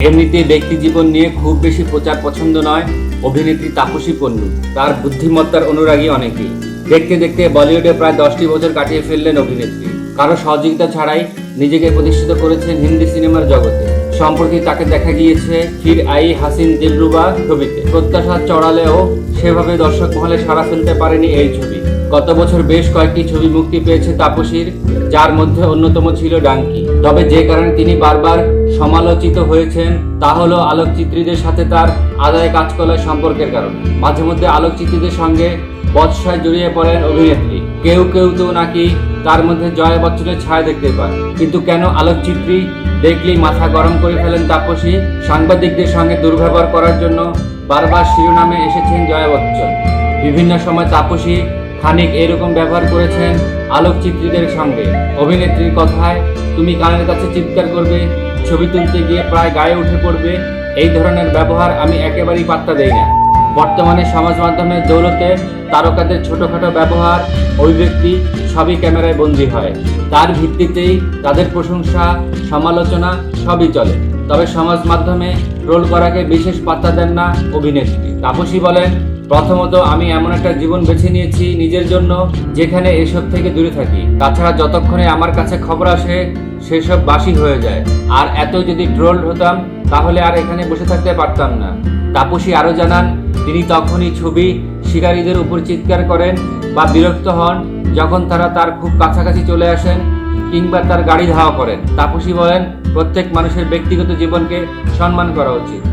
এমনিতে ব্যক্তি জীবন নিয়ে খুব বেশি প্রচার পছন্দ নয় অভিনেত্রী তাপসী পন্নু তার বুদ্ধিমত্তার অনুরাগী অনেকেই। দেখতে দেখতে বলিউডে প্রায় দশটি বছর কাটিয়ে ফেললেন অভিনেত্রী। কারও সহযোগিতা ছাড়াই নিজেকে প্রতিষ্ঠিত করেছেন হিন্দি সিনেমার জগতে। সম্প্রতি তাকে দেখা গিয়েছে ফির আই হাসিন দিলরুবা ছবিতে। প্রত্যাশা চড়ালেও সেভাবে দর্শক মহলে সাড়া ফেলতে পারেনি এই ছবি। গত বছর বেশ কয়েকটি ছবি মুক্তি পেয়েছে তাপসীর, যার মধ্যে অন্যতম ছিল ডাঙ্কি। তবে যে কারণে তিনি বারবার সমালোচিত হয়েছেন, তা হলো আলোকচিত্রীদের সাথে তার আদায় কাজ করার সম্পর্কের কারণে। মাঝে মধ্যে আলোকচিত্রীদের সঙ্গে বৎসায় জড়িয়ে পড়েন অভিনেত্রী। কেউ কেউ তো নাকি তার মধ্যে জয়া বচ্চনের ছায়া দেখতে পান। কিন্তু কেন আলোকচিত্রী দেখলেই মাথা গরম করে ফেলেন তাপসী? সাংবাদিকদের সঙ্গে দুর্ব্যবহার করার জন্য বারবার শিরোনামে এসেছেন জয়া বচ্চন। বিভিন্ন সময় তাপসী খানিক এরকম ব্যবহার করেছেন আলোকচিত্রীদের সঙ্গে। অভিনেত্রীর কথায়, তুমি কানের কাছে চিৎকার করবে, ছবি তুলতে গিয়ে প্রায় গায়ে উঠে পড়বে, এই ধরনের ব্যবহার আমি একেবারেই পাত্তা দেই না। বর্তমানে সমাজ মাধ্যমের দৌলতে তারকাদের ছোটোখাটো ব্যবহার, অভিব্যক্তি সবই ক্যামেরায় বন্দী হয়। তার ভিত্তিতেই তাদের প্রশংসা, সমালোচনা সবই চলে। তবে সমাজ মাধ্যমে ট্রোল করাকে বিশেষ পাত্তা দেন না অভিনেত্রী। তাপসী বলেন, প্রথমত আমি এমন একটা জীবন বেছে নিয়েছি নিজের জন্য যেখানে এসব থেকে দূরে থাকি। তাছাড়া যতক্ষণে আমার কাছে খবর আসে, সেসব বাসি হয়ে যায়। আর এত যদি ট্রোল হতাম, তাহলে আর এখানে বসে থাকতে পারতাম না। তাপসী আরও জানান, তিনি তখনই ছবি শিকারীদের উপর চিৎকার করেন বা বিরক্ত হন যখন তারা তার খুব কাছাকাছি চলে আসেন কিংবা তার গাড়ি ধাওয়া করেন। তাপসী বলেন প্রত্যেক মানুষের ব্যক্তিগত জীবনকে সম্মান করা উচিত।